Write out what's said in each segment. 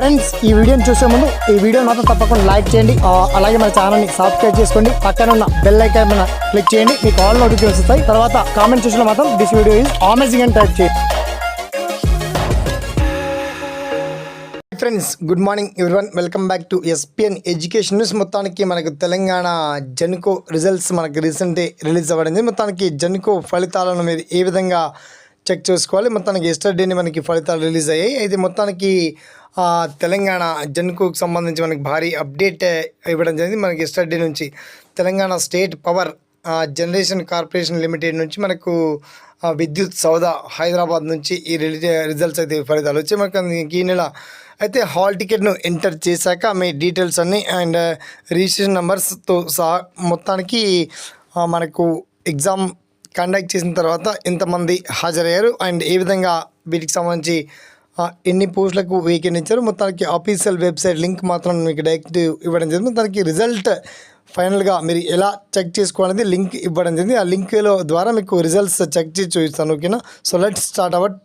Friends ఈ వీడియోని చూసే ముందు ఈ వీడియో మాత్రం తప్పకుండా లైక్ చేయండి. అలాగే మన ఛానల్ని సబ్స్క్రైబ్ చేసుకోండి. పక్కన ఉన్న బెల్ ఐకాన్ మీద క్లిక్ చేయండి. మీకు ఆల్ నోటిఫికేషన్ వస్తాయి. తర్వాత కామెంట్ చూసిన మాత్రం దిస్ వీడియో ఈజ్ అమేజింగ్ అని టైప్ చేయండి. Friends good morning everyone welcome back to SPN education news మొత్తానికి మనకు తెలంగాణ జన్కో రిజల్ట్స్ మనకి రీసెంట్ రిలీజ్ అవ్వడింది. మొత్తానికి జన్కో ఫలితాలను మీరు ఏ విధంగా చెక్ చేసుకోవాలి? మొత్తానికి ఎస్టర్డేని మనకి ఫలితాలు రిలీజ్ అయ్యాయి. అయితే మొత్తానికి తెలంగాణ జన్కుకు సంబంధించి మనకి భారీ అప్డేట్ ఇవ్వడం జరిగింది. మనకి ఎస్టర్డే నుంచి Telangana state power generation corporation limited నుంచి మనకు విద్యుత్ సౌదా హైదరాబాద్ నుంచి ఈ రిలి- రిజల్ట్స్ అయితే ఫలితాలు వచ్చాయి. మనకు ఈ నెల అయితే హాల్ టికెట్ను ఎంటర్ చేశాక మీ డీటెయిల్స్ అన్నీ అండ్ రిజిస్ట్రేషన్ నెంబర్స్తో సహా మొత్తానికి మనకు ఎగ్జామ్ కండక్ట్ చేసిన తర్వాత ఎంతమంది హాజరయ్యారు. అండ్ ఏ విధంగా వీటికి సంబంధించి ఎన్ని పోస్టులకు వేకెంట్ ఇచ్చారు మొత్తానికి ఆఫీషియల్ వెబ్సైట్ లింక్ మాత్రం మీకు డైరెక్ట్ ఇవ్వడం జరిగింది. మొత్తానికి రిజల్ట్ ఫైనల్గా మీరు ఎలా చెక్ చేసుకోవాలనేది లింక్ ఇవ్వడం జరిగింది. ఆ లింక్లో ద్వారా మీకు రిజల్ట్స్ చెక్ చేసి చూపిస్తాను ఓకేనా so let start our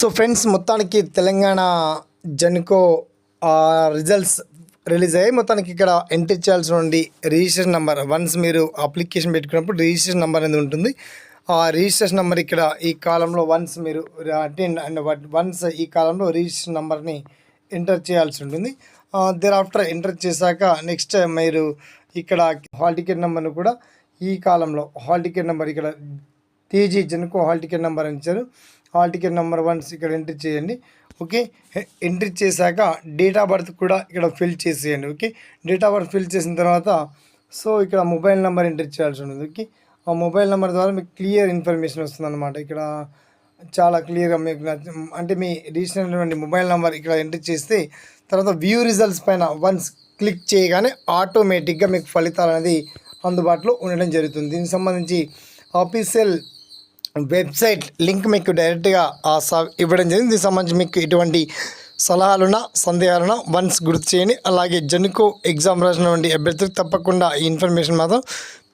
so friends మొత్తానికి తెలంగాణ జన్కో రిజల్ట్స్ రిలీజ్ అయ్యాయి మొత్తానికి ఇక్కడ ఎంట్రీ చేయాల్సి ఉండి రిజిస్ట్రేషన్ నెంబర్ వన్స్ మీరు అప్లికేషన్ పెట్టుకున్నప్పుడు రిజిస్ట్రేషన్ నెంబర్ అనేది ఉంటుంది. ఆ రిజిస్ట్రేషన్ నెంబర్ ఇక్కడ ఈ కాలంలో వన్స్ మీరు అటెండ్ అండ్ వన్స్ ఈ కాలంలో రిజిస్ట్రేషన్ నెంబర్ని ఎంటర్ చేయాల్సి ఉంటుంది. దేర్ ఆఫ్టర్ ఎంటర్ చేశాక నెక్స్ట్ మీరు ఇక్కడ హాల్ టికెట్ నెంబర్ను కూడా ఈ కాలంలో హాల్ టికెట్ నెంబర్ ఇక్కడ TG Genco hall ticket number అని ఇచ్చారు హాల్ టికెట్ నెంబర్ వన్స్ ఇక్కడ ఎంట్రీ చేయండి ఓకే ఎంట్రీ చేశాక డేట్ ఆఫ్ బర్త్ కూడా ఇక్కడ ఫిల్ చేసేయండి okay date of birth fill చేసిన తర్వాత సో ఇక్కడ మొబైల్ నెంబర్ ఎంట్రీ చేయాల్సి ఉంటుంది ఓకే ఆ మొబైల్ నెంబర్ ద్వారా మీకు క్లియర్ ఇన్ఫర్మేషన్ వస్తుంది అనమాట ఇక్కడ చాలా క్లియర్గా మీకు అంటే మీ రీసెంట్ మొబైల్ నెంబర్ ఇక్కడ ఎంట్రీ చేస్తే తర్వాత వ్యూ రిజల్ట్స్ పైన వన్స్ క్లిక్ చేయగానే ఆటోమేటిక్గా మీకు ఫలితాలు అనేది అందుబాటులో ఉండడం జరుగుతుంది. దీనికి సంబంధించి ఆఫీషియల్ వెబ్సైట్ లింక్ మీకు డైరెక్ట్గా ఆ సా ఇవ్వడం జరిగింది. దీనికి సంబంధించి మీకు ఎటువంటి సలహాలున సందేహాలున వన్స్ గుర్తు చేయండి. అలాగే జనుకో ఎగ్జామ్ రాసినటువంటి అభ్యర్థులకు తప్పకుండా ఈ ఇన్ఫర్మేషన్ మాత్రం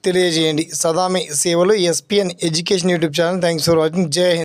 తెలియజేయండి. సదామి సేవలు SPN education YouTube channel. Thanks for watching. జై హింద్.